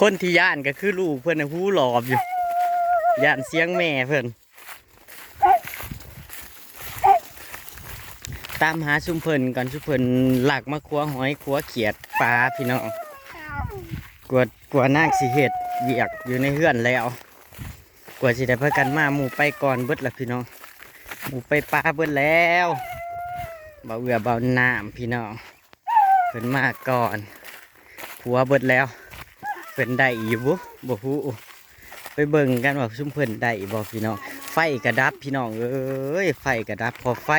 คนที่ย่านก็คือลูกเพื่อนหูหลอบอยู่ย่านเสียงแม่เพื่อนตามหาชุมเพิ่นก่อนชุมเพิ่นหลักมาคัวหอยคัวเขียดปลาพี่น้องกลัวกลัวนางสิเห็ดเวียกอยู่ในเฮือนแล้วกว่าสิได้พากันมาหมู่ไปก่อนเบิดละพี่น้องหมู่ไปปลาเบิดแล้วเบาเอือเบาน้ำพี่น้องเพิ่นมาก่อนผัวเบิดแล้ว เพิ่นได้อยู่บุบ่ฮู้ไปเบิ่งกันว่าซุมเพิ่นได้บ่พี่น้อง ไฟกระดับพี่น้องเอ้ยไฟกระดับพอไฟ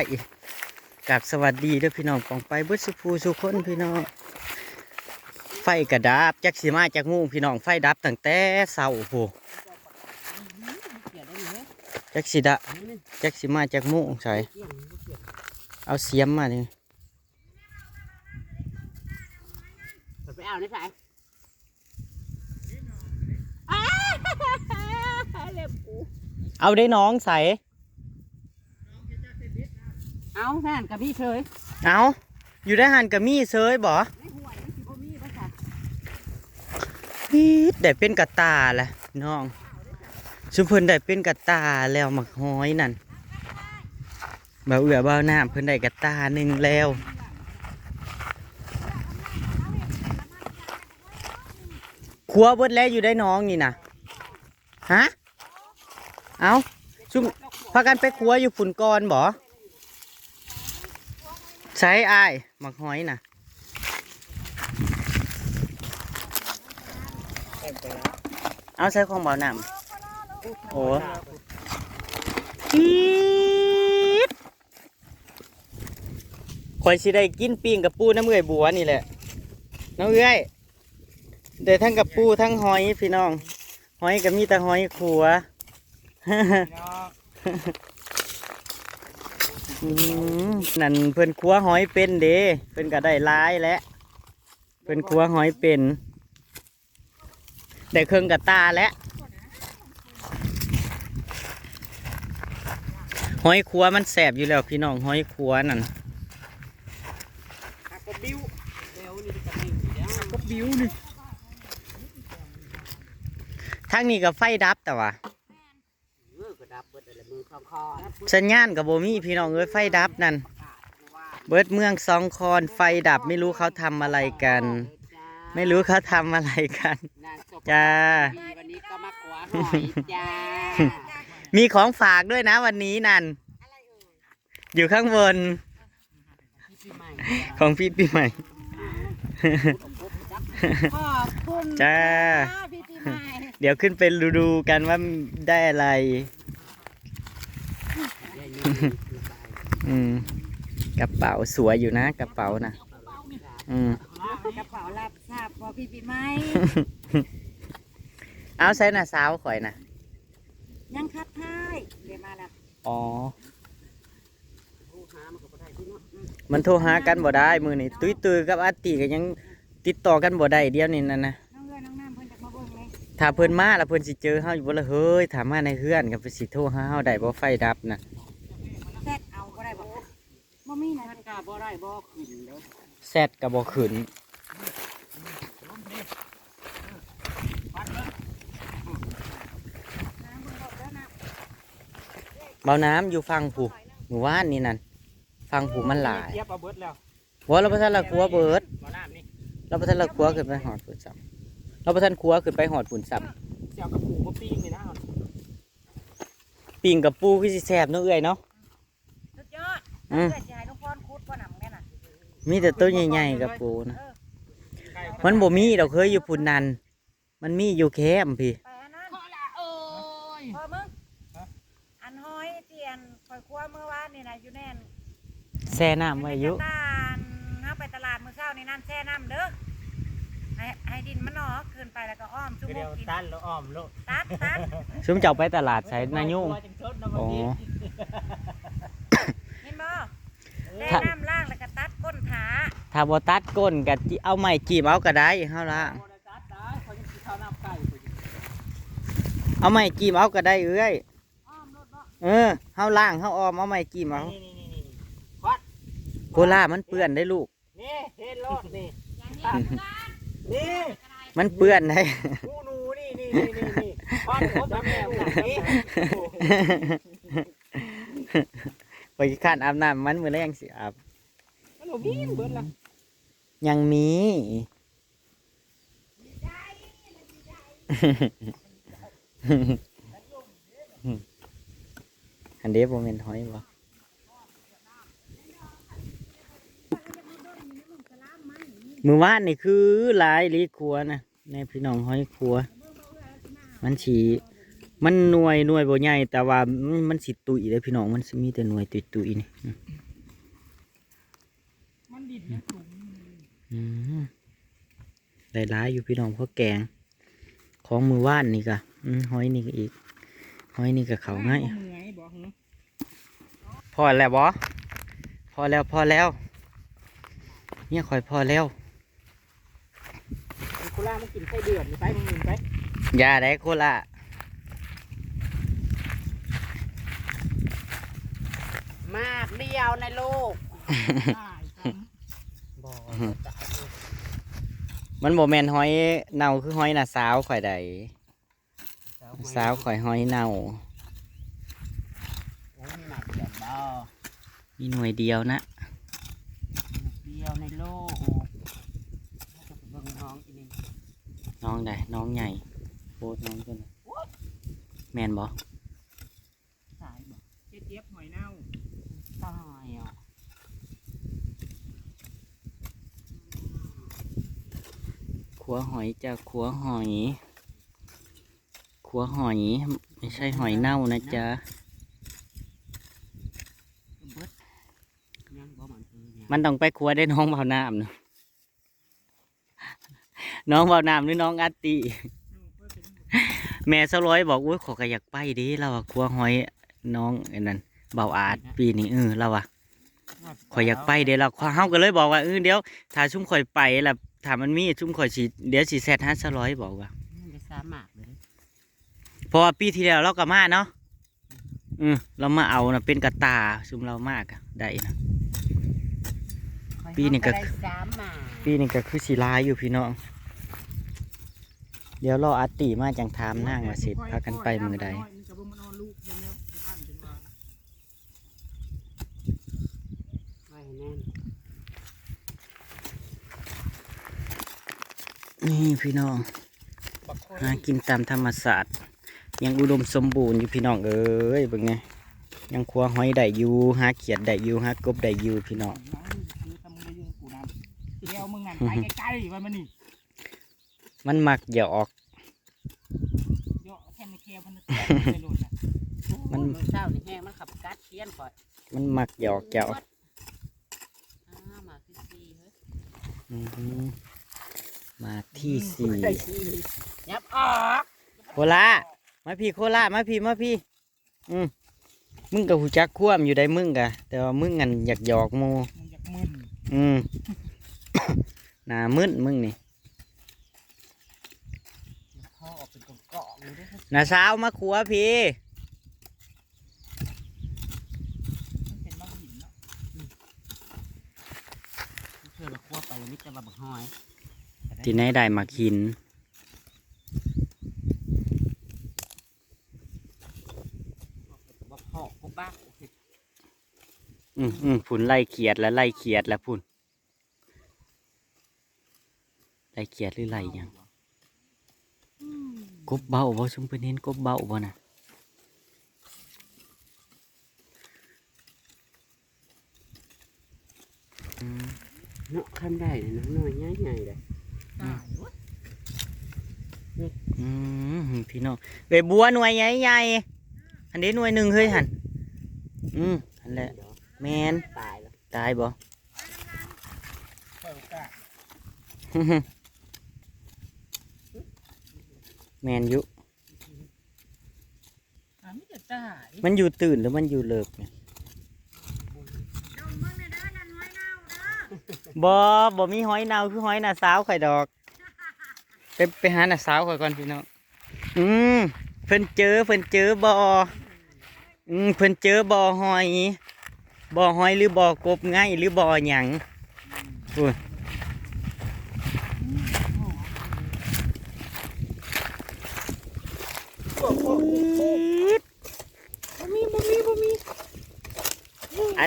กับสวัสดีเด้อพี่น้องปองไปเบิดสุภูสุคนพี่น้อง ไฟกระดับจักสิมาจากงูพี่น้องไฟดับตั้งแต่เช้าโหจักสิดะจักสิมาจากงูใส่เอาเสียมมานี่ไปเอาได้ใส่ เล็บกูเอาได้น้องใส่เอาแทนกับพี่เฉยเอาอยู่ได้หันกับมีเซยบ่ในห่วยมันสิบ่มีภาษาปีดได้เป็นกระตาแหละน้องชุมเพิ่นได้เป็นกระตาแล้วหมักห้อยนั่นบ่าวเอือบ่าวน้ำเพิ่นได้กระตาหนึ่งแล้ว ครัวเบิดแล้วอยู่ได้น้องนี่นะ ฮะ เอาชุ่มพากันไปคัวอยู่ฝุ่นกอนบ่ใช้อายหมักหอยน่ะเอาใช้ของเบาหนำโอ้กีดคอยสิได้กินปิ้งกับปูน้ำเอื่อยบัวนี่แหละ น้องเอื้อยได้ทั้งกับปูทั้งหอยพี่น้อง หอยก็มีแต่หอยขัวอืมนั่นเพิ่นขัวหอยเป็นเด้เพิ่นก็ได้หลายแล้วเพิ่นขัวหอยเป็นได้เครื่องกับตาแล้วหอยขัวมันแสบอยู่แล้วพี่น้องหอยขัวนั่นหักกบบิ้วเร็วนี่จะไม่ดีแล้วหักกบบิ้วนี่ ทั้งนี้ก็ไฟดับแต่ว่าเออกระดับเบิดอะไรมือคลองคอสัญญาณกับโบมีพี่น้องเอ้ยไฟดับนั่น เบิดเมืองสองคอนไฟดับไม่รู้เขาทำอะไรกัน ไม่รู้เขาทำอะไรกันจ้า วันนี้ก็มากวาหอยจ้ามีของฝากด้วยนะวันนี้นั่น อยู่ข้างบนพี่ใหม่ของพี่ปีใหม่ ขอบคุณจ้าพี่ปีใหม่ เดี๋ยวขึ้นไปดูๆกันว่าได้อะไร อืมกระเป๋าสวยอยู่นะ กระเป๋านะอืมกระเป๋ารับทราบพอพี่ปีใหม่เอาใส่หน้าสาวข่อยนะยังคัดท้ายเดี๋ยวมาแล้วอ๋อผู้หามันก็บ่ได้ที่เนาะมันโทรหากันบ่ได้มือนี่ตุ้ยตุยกับอาติก็ยังติดต่อกันบ่ได้เดียวนี่นั่นนะ ถ้าเพิ่นมาแล้วเพิ่นสิเจอเฮาอยู่บ่ละเฮ้ยถามมาในเฮือนกับเพิ่นสิโทรหาเฮาได้บ่ไฟดับนะแซดเอาก็ได้บ่บ่มีนะมันกาบ่ได้บ่ขึ้นเด้อแซดก็บ่ขึ้นเบาน้ำอยู่ฟังผู้หมู่บ้านนี่นั่นฟังผู้มันหลายเทียบเอาเบิดแล้วว่าเราประทันละครัวเบิดบ่น้ำนี่เราประทันละครัวขึ้นไปหอดปุ่นซ้ำ เราประทันครัวขึ้นไปหอดปุ่นซ้เสี่ยวกับปูก็ปิ้งนี่นะำปิ่งกับปูคือสิแซ่บเนาะเอ้อยเนาะสุดยอดอืมเพื่อจะให้ทุกคนคุดบ่หนำแน่น่ะมีแต่ตัวใหญ่ๆกับปูนะไก่มันบ่มีเราเคยอยู่ปุ่นนันมันมีอยู่แคมป์พี่ไปอันนั้นพอละเอ้ยพอมึงอันห้อยเตียนคอยคว้าเมื่อวานนี่นะอยู่แน่นแช่น้ำไว้อยู่ตลาดเฮาไปตลาดมื้อเช้านี่นั่นแช่น้ำเด้อ ให้ให้ดินมันออกขึ้นไปแล้วก็อ้อมชั่วโมเดียงวกินตันแล้วอ้อมโลดตัดตัดซุมเจ้าไปตลาดใส่นายุ่งจังชดนะอ๋อ เห็นบ่แช่ถ้าน้ำล่างแล้วก็ตัดก้นขาถ้าบ่ตัดก้นก็จิเอาไม้จีบเอาก็ได้เฮาละตัดได้เขาจะกินข้าวน้ำไก่เอาไม้จีบเอาก็ได้เอ้ยอ้อมรถบ่เออเฮาล่างเฮาออมเอาไม้จีบเอานี่นี่นี่นี่วัดโคลามันเปื้อนได้ลูกนี่เห็นโลดนี่อย่างนี้ นี่มันเปื้อนได้หนูหนูนี่นี่นี่นี่นี่ควัดครบแล้วแม่หนักนี่ไปข้านอาบน้ำมันมือแรงสิอาบมันบ่มีเบิดละยังมีอันเดียวโมเมนหอยบ่ มือว่านนี่คือหลายลีครัวนะในพี่น้องห้อยครัว มันฉีมันหน่วยหน่วยบ่ใหญ่แต่ว่ามันสิตุยเลยพี่น้องมันมีแต่หน่วยตุยตุยนี่มันดินยังสูงอืมได้ร้ายอยู่พี่น้องเพราะแกง ของมือว่านนี่กะอืมหอยนี่ก็อีกห้อยนี่ก็เขาง่ายพอแล้วบอพอแล้วพอแล้วเนี่ยคอยพอแล้ว คุล่ามันกินไส้เดือดนี่ไปมึงมึงไปอยาได้โคละมากเดียวในโลกได้ครับบ่มันโมเมนหอยเน่าคือหอยน่ะสาวข่อยใดสาวข่อยหอยเน่าโอ้ยมีหนักเดียวบ่มีหน่วยเดียวนะเดียวในโลกจะไปเบิ่งน้องอีนี่ น้องใดน้องใหญ่โบดน้องตัวน่ะแมนบอสายบ่เจี๊ยบเจี๊ยบหอยเน่าตายอะขัวหอยจ้ะขัวหอยขัวหอยไม่ใช่หอยเน่านะจ๊ะเบิดยังบ่มันคือเนี่ยมันต้องไปขัวได้น้องเบาน้ำเนอะ น้องเบาน้ำหรือน้องอาติ แม่สร้อยบอกอุ้ยขอก็อยากไปดิเราอะขัวหอยน้องไอ้นั่นเบาอาดปีนี้เออเราอะขอยอยากไปเดี๋ยวเราเฮาก็เลยบอกว่าเออเดี๋ยวถ้าชุ่มข่อยไปล่ะถ้ามันมีชุ่มข่อยสิเดี๋ยวสิแซดฮัสร้อยบอกว่ามันจะสามารถเลยเพราะว่าปีที่แล้วเราก็มาเนาะอืมเรามาเอานะเป็นกระตาซุมเรามากอะได้นะปีนี้ก็ได้สามหมาปีนี้ก็คือสีลายอยู่พี่น้อง เดี๋ยวรออาติมาจังถามนางว่าสิพากันไปมือใดนี่พี่น้องหากินตามธรรมศาสตร์ ยังอุดมสมบูรณ์อยู่พี่น้องเอ้ยเบิ่งไงยังครัวหอยได้อยู่หาเขียดได้อยู่หากบได้อยู่พี่น้องเดี๋ยวมึงนั่นไปใกล้ๆไว้มันนี่ มันมักหยอกเยอะแค่ในแควมันจะไปโหลดน่ะมันมื้อเช้านี่แห้งมันขับกัดเทียนก่อนมันมักหยอกเจ้าอ้ามาคือสี่เฮ้ยอือหือมาที่สี่ได้สี่ยับออกโคละมาพี่โคละมาพี่มาพี่ อืมมึงกับหูจักคว่ำอยู่ได้มึงกะแต่ว่ามึงงันอยากหยอกหมูมึงอยากมึนอืมหน้ามึนมึงนี่ เขาออกเป็นเกาะๆอยู่เด้วย ห น้าสาวมาขัวพี่มันเป็นบักหินเนาะอืมเชื่อละคั่วไปมิตรบักหอยที่ไหนได้มากินบักหอกบักบ้าอืมอืมผุนไล่เขียดแล้วไล่เขียดแล้วพุ่นไล่เขียดหรือไล่หยัง กบเบาบ่ชุมเพิ่นเห็นกบเบาบ่น่ะอืมเนาะคันได้เลยนะน้อยใหญ่ๆเลยอืมพี่น้องเอ้ยบัวหน่วยใหญ่ๆอันนี้หน่วยหนึ่งเฮ้ยหันอืมอันแหละแมนตายแล้วตายบ่ เปิดโอกาส แมนอยู่อ่าไม่จะตายมันอยู่ตื่นหรือมันอยู่เลิกเนี่ยบ่บ่มีหอยเนาคือหอยน่ะสาวไข่ดอก ไปไปหาน่ะสาวข่อยก่อนพี่น้องอืมเพิ่นเจอเพิ่นเจอบ่ออืมเพิ่นเจอบ่อหอยบ่อหอยหรือบ่อกบไงหรือบ่อหยังอุ้ย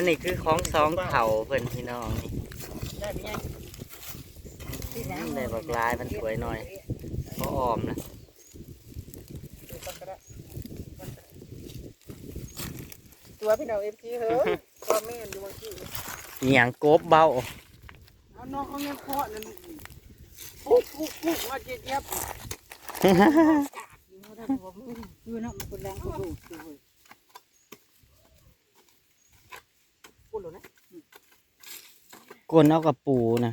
นนี้คือของสองเข่าเพิ่นพี่น้องนี่ได้ไหมยังอืมได้บักลายมันสวยหน่อยเพราะออมนะตัวพี่น้องเอฟซีเฮ้ยพ่อแม่ดูว่ากี่อหย่างโกบเบาเอาน้องเอาเงี้ยเพาะนั่นปุ๊บปุ๊บปุ๊บมาเจี๊ยบคือนะมันเป็นแรงกระดู กเลยกูรู้นะกนเอากับปูนะ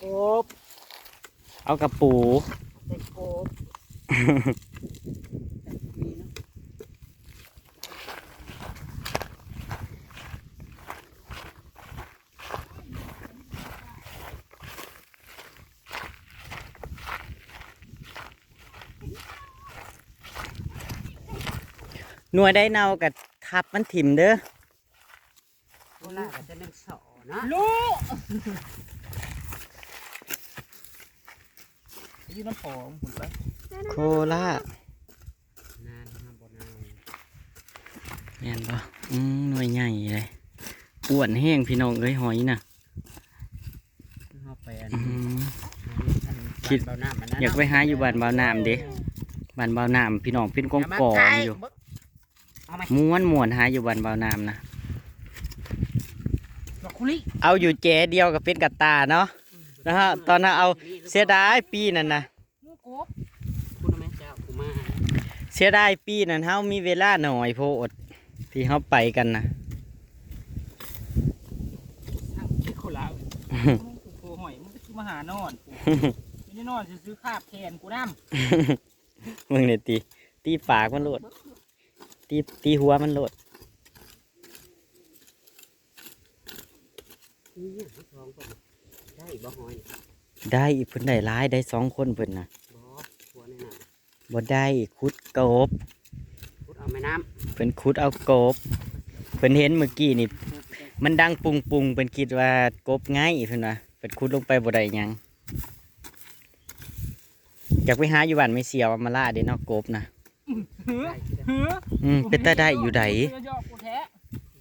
โอบเอากับปูใส่โอบมีนะหน่วยได้เนากับทับมันถิ่มเด้อ โบราณก็จะเป็นสอนะลูก ยืนน้ำผงหุ่นไปโคล่านานห้ามบนานแม่นบ่อืมหน่วยใหญ่เลยอ้วนแห้งพี่น้องเอ้ยหอยน่ะเข้าไปอันอืม คิคิดดเบาหน้ามันนะอยากไปหาอยู่บ้านบ่าวน้ำเด้บ้านบ่าวน้ำพี่น้องเป็นกองกองๆอยู่เอาไหมม้วนม้วนๆหาอยู่บ้านบ่าวน้ำนะดอก คุลิเอาอยู่แจเดียวกับเป็นกับตาเนาะนะฮะตอนนั้นเอาเสียดายปีนั้นนะงูกบคุณแม่เจ้ากูมาเสียดายปีนั้นเฮามีเวลาหน่อยโพอดที่เฮาไปกันนะสั่งที่คนละมึงกูโทรหอยมึงก็คือมาหานอนกูไม่ได้นอนซื้อคาบแขนกูน้มึงเนี่ยตีตีปากมันโลดตีตีหัวมันโลดำนี่ทดลองก่อนได้บ่หอยได้อีกเพิ่นได้ร้ายได้สองคนเพิ่นนะบ่หัวนี่น่ะบ่ได้คุดกบพุดเอาแม่น้เพิ่นคุดเอากบเพิ่นเห็นเมื่อกี้นี่ำมันดังปุงปุงๆเพิ่นคิดว่ากบง่ายเพิ่นว่าเพิ่นคุดลงไปบ่ได้หยังอยากไปหาอยู่บ้านไม่เสียวเอามาล่าเด้เนาะกบนะเฮ้อเฮ้ออืมเป็นตาได้อยู่ได เยอะกูแท้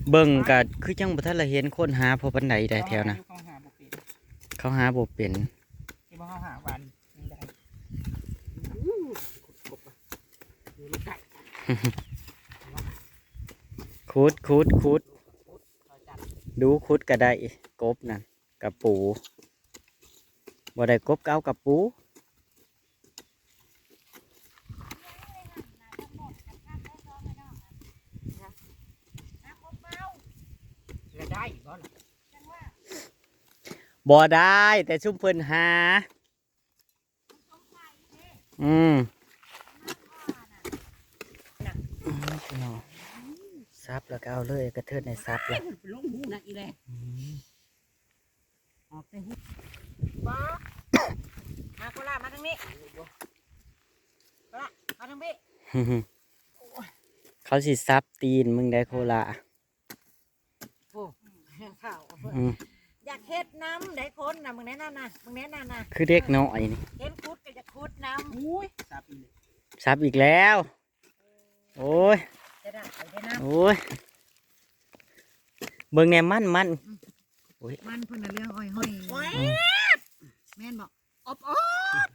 เบิ่งก็คือจังบ่ทันละเห็นคนหาพอปานใดได้แถวนะเขาหาบ่เป็นเขาหาบ่เป็นที่บ่เขาหาวันยังได้กบอะอยู่ในไก่คุดคุดคุดคอยจับดูคุดก็ได้กบนั่นกับปูบ่ได้กบก็เอากับปู แล้วได้อีกบ่ล่ะบ่ได้ แต่ชุมเพิ่นหา อืมอืมพี่น้องซับแล้วก็เอาเลยกระเทิดในซับเลยลงหูนะอีแลออกไปหูบ้ามาโคราชมาทางนี้โคราชมาทางนี้เขาสิซับตีนมึงได้โคละโอ้ ข้าวอืม อยากเฮ็ดน้ำได้คนนะมึงแน่นั่นนะมึงแน่นั่นนะคือเด็กน้อยนี่เห็นคุดก็จะคุดน้อุ้ยสับอีเลยซับอีกแล้ว โอ้ยำจะได้ได้น้โอ้ย เบิ่งแนมมันมันำมันเพิ่นน่ะเรื่องอ้อยห้อยแม่นบอกอบอบ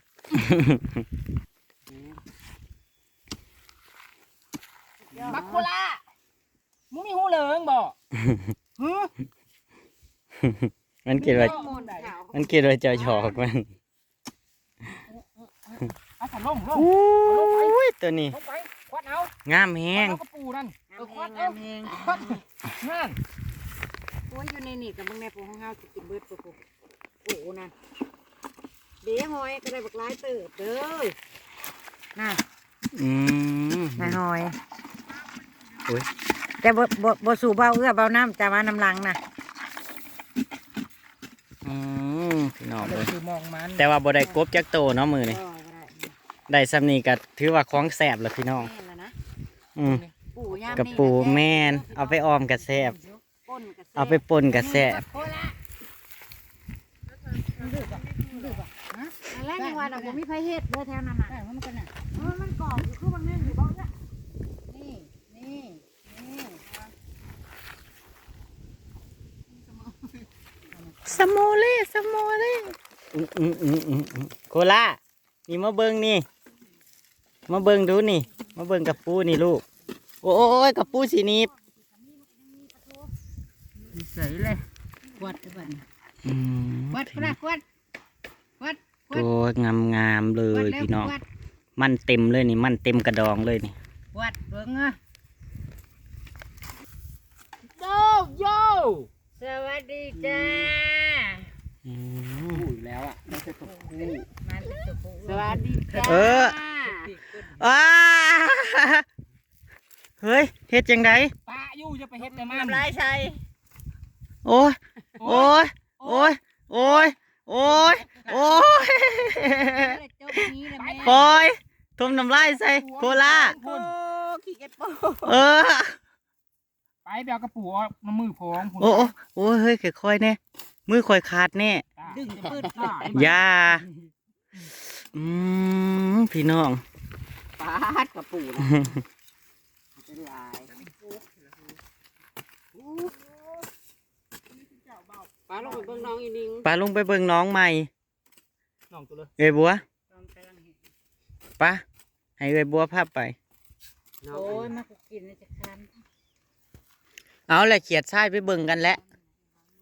บักโคล่ามึงมีหูเหลืองบ่ฮึ มันคิดว่ามนต์ขาวมันคิดว่าจะหยอกมันเอาสันลงลงอุ้ยตัวนี้ลงไปควัดเอางามแห้งเอากระปูนั่นเออควัดเอางามแฮงควัดนั่นโอ้ยอยู่ในนี่กับมึงในปูของเฮาสิกินเบิดปูปูโอ้โหนั่นเดี๋ยวหอยก็ได้บักหลายเติบเด้อน่ะอืมนายหอยโอ้ยแต่บ่บ่บ่สู่เบาเอื้อเบาน้ำแต่ว่าน้ำลังน่ะ อืมพี่ น้องเลเลยยคือมองมันแต่ว่าบ่ได้กบจักโตเนาะมือนี่ก็ได้ได้ซ้ำนี่ก็ถือว่าของแสบแล้วพี่น้อง แม่นแล้วนะอืมปู่ยามกับปูแม่น เอาไปออมกับแสบป่นกระแสเอาไปป่นกับแสบโคละอะไรนี่ว่าดอกบ่มีไผเฮ็ดเด้อแถวนั้นน่ะ ได้มันก็น่ะ เออมันกรอบอยู่คือบางแม่นอยู่บ่เนี่ยนี่นี่นี่ สโมเล่สโมเลอืมอืมอืมอืมอืมโคล่านี่มาเบิงนี่ มาเบิงดูนี่ มาเบิงกับปูนี่ลูก โอ้ยกับปูสีนีบใส่เลยกวดไปบ้านอืมกวดกวดกวดกวดกวดโอ้ยงามงามๆเลกวดยแล้วพี่น้อง กวดมันเต็มเลยนี่มันเต็มกระดองเลยนี่ กวดเบิ่งอะ โยโย วัสดีจ้า อืมพูดแล้วอะไม่ใช่ตัวคู่มันจะปูสวัสดีจ้าเออ อ้าเฮ้ยเฮ็ดจังไดปะอยู่จะไปเฮ็ดแต่มันทำลายใส่โอ้ยโอ้ยโอ้ยโอ้ยโอ้ยโอ้ยเจ้านี้นะแม่ปล่อยทมน้ำลายใส่โคล่าโอ้ขี้เก็บโป้เออ ไปแบวกระปูออกน้ำมือพองพุ่นโอ้โอ้โอ้ยเฮ้ยค่อยๆแน่มือค่อยขาดแน่ดึงปืนได้อยาอืมพี่น้องปาดกระปูนะเป็นลายปาลงไปเบิ่งน้องอีนิงปาลงไปเบิ่งน้องใหม่น้องตัวเลยเอ้ยบัวปะให้เอ้ยบัวพาไปโอ้ยมากูกินจะคัน เอาแหละเขียดทรายไปเบิ่งกันแหล้ว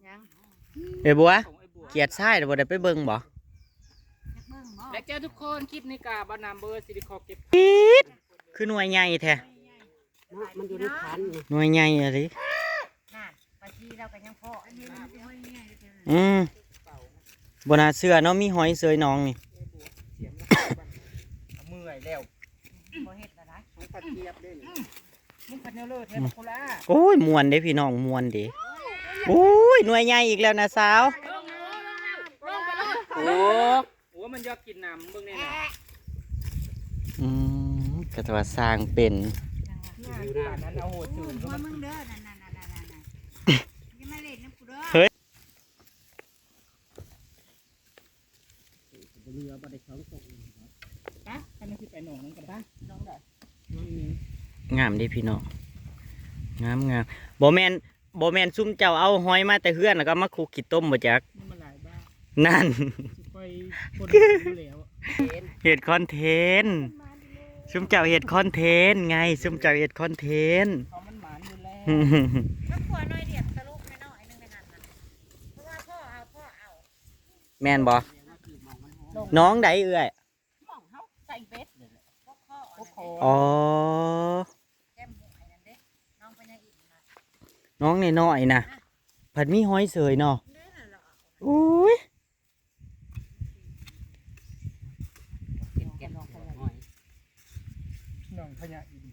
ยังเอ้ยบัวส่งไอ้บัวเขียดทรายเดี๋ยวบ่ได้ไปเบิ่งบ่และเจ้าทุกคนคลิปนี้กาบานามเบอร์ซิลิคอเก็บปี๊ดคือหน่วยใหญ่แท้มันอยู่ในคันนี่หน่วยใหญ่อะไรนั่นปลาชีเราก็ยังพออันนี้มันไม่ง่ายเลยอืมบนาเสื้อเนาะมีหอยเสยน้องนี่เสียงเมื่อยแล้ว บ่เฮ็ดแล้วนะของปลาเทียบด้วยนี่มึงพันเนลเลอร์เทปโคล่าโอ้ยมวนเด้พี่น้องมวนเด้โอ้ยหน่วยใหญ่อีกแล้วนะสาวโอ้โหมันยอดกินน้ำเบิ่งแน่นอนอืมกระว่าสร้างเป็นอยู่นานนั้นเอาโหดจืดว่ามึงเด้อนั่นนั่นนั่นนั่นนั่นอย่ามาเล่นน้ำกูเด้อเฮ้ยเรือบ่ได้เขาส่งปะคันนี้คือไปหนองนั่นกันปะน้องได้ งามเด้พี่น้องงามงามบ่แมนบ่แมนซุ่มเจ้าเอาหอยมาแต่เฮือนแล้วก็มาคลุกขี้ต้มบ่จักนี่มันหลายบ้านั่นสิไปคนดูแล้วเห็ดคอนเทนต์ซุ่มเจ้าเห็ดคอนเทนต์ไงซุ่มเจ้าเห็ดคอนเทนต์เขามันหมานอยู่แล้วถ้าขวน้อยเดียบตะลุกไม่น้อยนึงในหันน่ะเพราะว่าพ่อเอาพ่อเอาแม่นบ่น้องใดเอื้อยหม่องเฮาใส่เบ็ดพวกพ่อ น้องน้อยๆนะผัดมีหอยเสยเนาะเด้อน่ะเหรออุ้ยเก็บเก็บน้องขยายหนองพญาอิน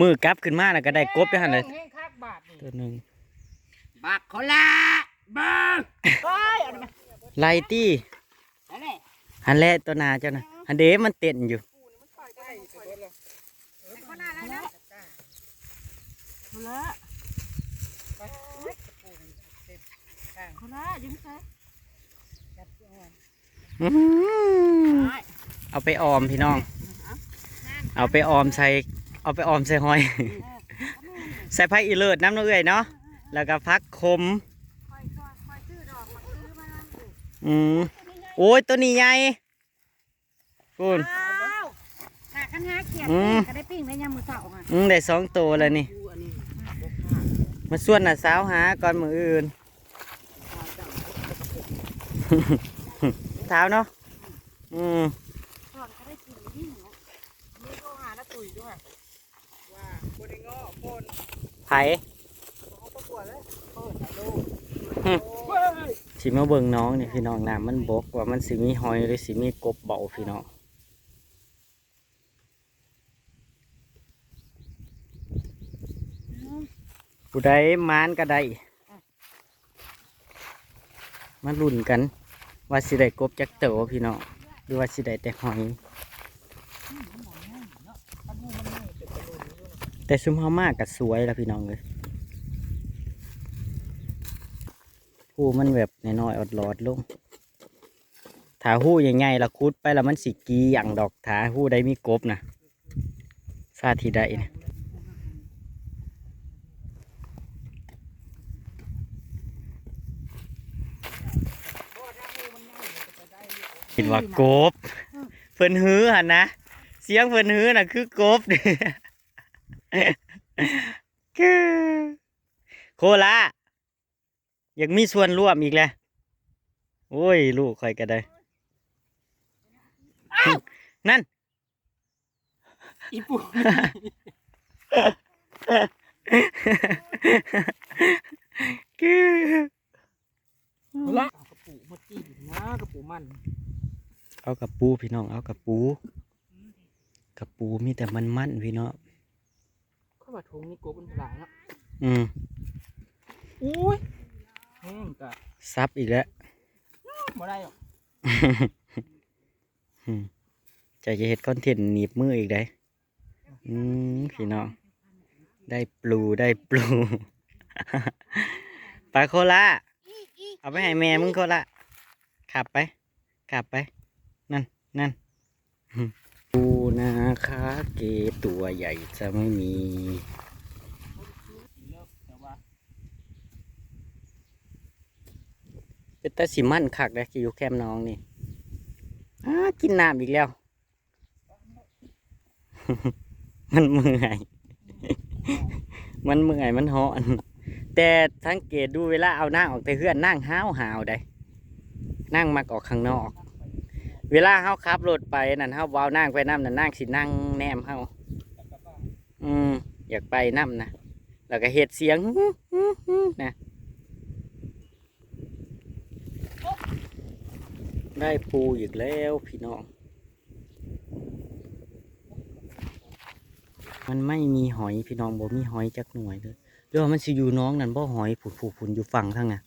มือกลับขึ้นมาแล้วก็ได้กบได้หันเลยแห้งคักบาทนี่ตัวหนึ่งบักเขาละบักโอ้ยเอามาไลตี้แล้วนี่หันแหละตัวหนาเจ้านะอันเดมันเต้นอยู่ คนน่าแล้วนะ คนละคนละยิ้มใส่อื้อหือเอาไปออมพี่น้อง เอาไปออมใส่ เอาไปออมใส่หอย ใส่ผักอีเลิศน้ำเนื้อยเนาะ แล้วก็พักคม คอยคอยคอยซื้อดอกมาซื้อมานั่นสิอืมโอ้ยตัวนี้ใหญ่คุณอ้าวหาคันหาเขียดอืม ก็ได้ปิ้งได้ยามมื้อเช้าอะอืมได้สองตัวแล้วนี่ มาส่วนน่ะสาวหาก่อนมืออื่นเท้าเนาะอืมก่อนก็ได้กินที่หัวนี่ก็หาหน้าตุ๋ยด้วยว่าคนได้ง้อคนไผ่เขาประกวดเลยเปิดถ่ายรูปหึเฮ้ยสิมาเบิ่งน้องเนี่ยพี่น้องน้ำมันบกว่ามันสิมีหอยหรือสิมีกบเบาพี่น้อง ผู้ใดมานก็ได้มาลุ้นกัน ว่าสิได้กบจักเต๋อพี่น้องหรือว่าสิได้แต่หอย แต่ซุ้มเฮามากก็สวยแล้วพี่น้องเลยหูมันแบบน้อยๆอดหลอดลงถ้าหูใหญ่ๆละคุดไปแล้วมันสิกีอย่างดอกถ้าหูได้มีกบนะซาทีได้นะ คิดว่ากบ เพิ่นฮือหั่นนะ เสียงเพิ่นฮือน่ะ คือกบคือโคละอยากมีส่วนร่วมอีกแล้วโอ้ย ลูกคอยก็ได้ นั่น อีปูคือละกระปูมาจี้นะกระปูมัน เอากับปูพี่น้องเอากับปูกับปูมีแต่มันมันๆพี่น้องเข้ามาทงนี่กบมันหลายเนาะอืมอุ้ยแห้งกะซับอีกแล้วบ่ได้หรอกอืมใจจะเห็ดคอนเทนต์หนีบมืออีกได้อืมพี่น้องได้ปลูได้ปลูไปโคละเอาไปให้แม่มึงโคละขับไป ขับไป นั่นปูนาคาเกตัวใหญ่จะไม่มีเลิกแต่ว่าเป็นตาสิมันคักเลยอยู่แคมป์น้องนี่กินน้ำอีกแล้ว มันเมื่อย มันเมื่อย มันหอน แต่สังเกตดูเวลาเอาหนั่งออกแต่เพื่อนนั่งห้าวหาวได้ นั่งมักออกข้างนอก เวลาเฮาขับรถไปนั่นเฮาเว้าวนั่งไปน้ำนั่นนั่งสินั่งแนมเฮาอืมอยากไปน้ำนะแล้วก็เฮ็ดเสียงนะได้ปูอีกแล้วพี่น้อง มันไม่มีหอยพี่น้องบ่มีหอยจักหน่วยเลยเดี๋ยวมันสิอยู่น้องนั่นบ่หอยผุดผุดผุดอยู่ฝั่งทางน่ะ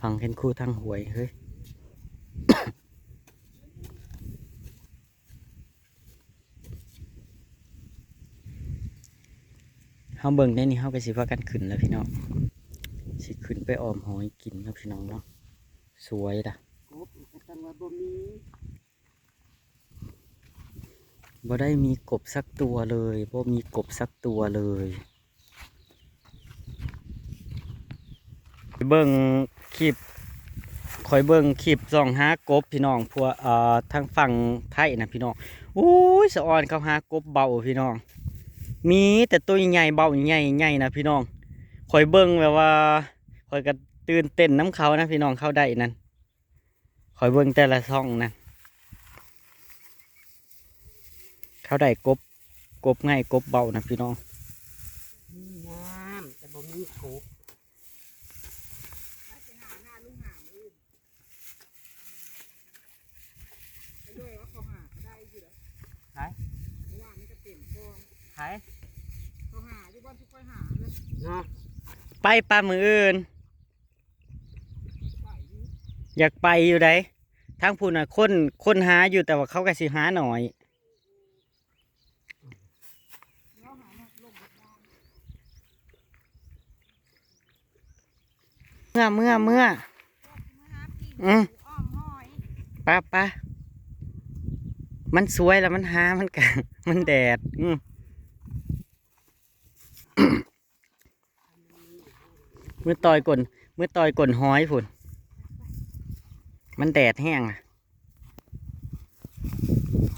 ฝั่งเห็นคู่ทางหวยเฮ้ยาเบิ่งได้นี่เฮาก็สิพากันขึ้นแล้วพี่น้องสิขึ้นไปออมหอยกินครับพี่น้องเนาะสวยล่ะบ่ได้มีกบสักตัวเลยบ่มีกบสักตัวเลยเบิ่งคลิปคอยเบิ่งคลิปส่องหากบพี่น้องพวกเอ่อทางฝั่งไทยนะพี่น้องโอ้ยสะออนเขาหากบเบาพี่น้อง มีแต่ตัวใหญ่เบาใหญ่ใหญ่นะพี่น้องคอยเบิ้งแบบว่าคอยก็ตื่นเต้นน้ำเขานะพี่น้องเข้าได้นั่นคอยเบิ้งแต่ละช่องนะเข้าได้กบกบง่ายกบเบานะพี่น้อง มีน้ำแต่บ่มีกบ หายเนาะไปปลามืออื่น อยากไปอยู่ไดทางพูนอะคนคนหาอยู่แต่ว่าเขาก็สิหาหน่อย เมื่อเมื่อเมื่ออืมอ้อมหอยป้าป้ามันสวยแล้วมันหามันกะมันแดด อืม มื่อต่อยก่นเมื่อต่อยก่นห้อยพุ่นมันแดดแห้งอะ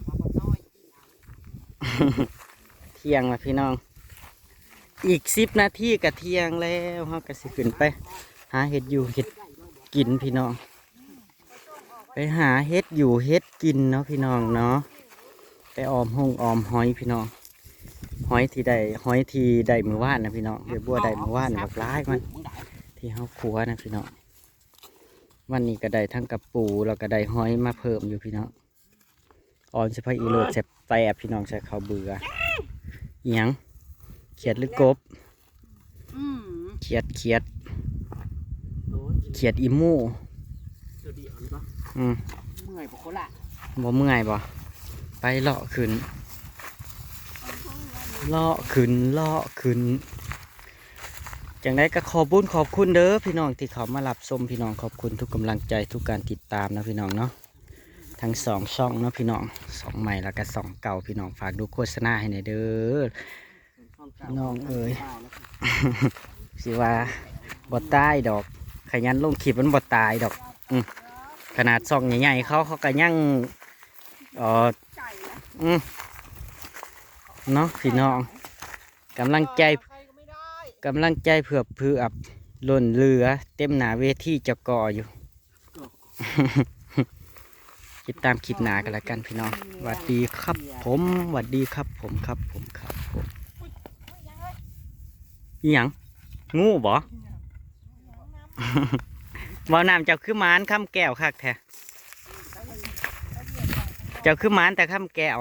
ว่าบ่น้อยเที่ยงแล้วพี่น้อง อีกสิบนาทีกับเที่ยงแล้วเฮาก็สิขึ้นไป หาเห็ดอยู่เห็ดกินพี่น้อง ไปหาเห็ดอยู่เห็ดกินเนาะพี่น้องเนาะไปออมหงออมหอยพี่น้องหอยที่ได้หอยที่ได้มือว่านนะพี่น้องเดี๋ยวบัวได้มือว่านแบบร้ายมัน ที่เฮาครัวนะพี่น้องวันนี้ก็ได้ทั้งกระปูแล้วก็ได้หอยมาเพิ่มอยู่พี่น้องออนเฉพาะอีโรดแซ่บแซ่บพี่น้องใช้ข้าวเบื่ออิหยังเขียดหรือกบอืมเขียดเขียดโอ้ยเขียดอีมูตัวเดียวนี่ปะอืมเมื่อยปะโคละบ่เมื่อยบ่ไปเลาะขึ้นเลาะขึ้นเลาะขึ้น จังได้ก็ขอบุญขอบคุณเด้อพี่น้องที่เขามารับชมพี่น้องขอบคุณทุกกำลังใจทุกการติดตามนะพี่น้องเนาะทั้งสองช่องเนาะพี่น้องสองใหม่แล้วก็สองเก่าพี่น้องฝากดูโฆษณาให้หน่อยเด้อน้องเอ๋ยสิว่าบ่ตายดอก ขยันลงคลิปมันบ่ตายดอกอืขนาดซองใหญ่ๆเขาเขาก็ยังเออไก่นะอืมเนาะพี่น้องกำลังใจ กำลังใจเผื่อเพื่ออับล่นเรือเต็มหนาเวทีจะก่ออยู่ ติดตามคลิปหนากันล้วกันพี่น้องสวัสดีครับผมสวัสดีครับผมครับผมครับผมอิหยังงูบ่บ่าน้ำเจ้าคือมานข้ามแก้วคักแท้เจ้าคือมานแต่ข้ามแก้ว